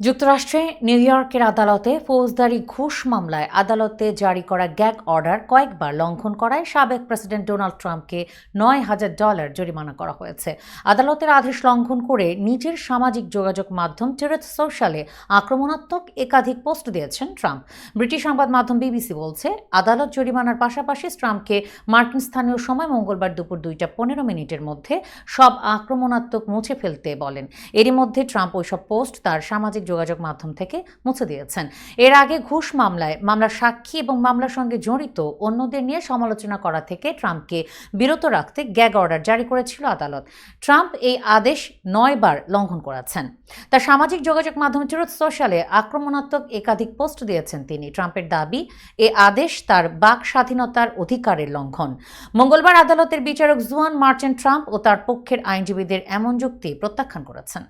যুক্তরাষ্ট্রে নিউ ইয়র্কের আদালতে ফৌজদারি ঘুষ মামলায় আদালতে জারি করা গ্যাগ অর্ডার কয়েকবার লঙ্ঘন করায় সাবেক প্রেসিডেন্ট ডোনাল্ড ট্রাম্পকে নয় হাজার ডলার জরিমানা করা হয়েছে। আদালতের আদেশ লঙ্ঘন করে নিজের সামাজিক যোগাযোগ মাধ্যম টেরেথ সোশ্যালে আক্রমণাত্মক একাধিক পোস্ট দিয়েছেন ট্রাম্প। ব্রিটিশ সংবাদ মাধ্যম বিবিসি বলছে, আদালত জরিমানার পাশাপাশি ট্রাম্পকে মার্কিন স্থানীয় সময় মঙ্গলবার দুপুর দুইটা পনেরো মিনিটের মধ্যে সব আক্রমণাত্মক মুছে ফেলতে বলেন। এরই মধ্যে ট্রাম্প ওইসব পোস্ট তার সামাজিক যোগাযোগ মাধ্যম থেকে মুছে দিয়েছেন। এর আগে ঘুষ মামলায় মামলার সাক্ষী এবং মামলার সঙ্গে জড়িত অন্যদের নিয়ে সমালোচনা করা থেকে ট্রাম্পকে বিরত রাখতে গ্যাগ অর্ডার জারি করেছিল আদালত। ট্রাম্প এই আদেশ নয়বার লঙ্ঘন করেছেন। তার সামাজিক যোগাযোগ মাধ্যম ট্রুথ সোশ্যালে আক্রমণাত্মক একাধিক পোস্ট দিয়েছেন তিনি। ট্রাম্পের দাবি, এ আদেশ তার বাক স্বাধীনতার অধিকারের লঙ্ঘন। মঙ্গলবার আদালতের বিচারক জুয়ান মার্চেন্ট ট্রাম্প ও তার পক্ষের আইনজীবীদের এমন যুক্তি প্রত্যাখ্যান করেছেন।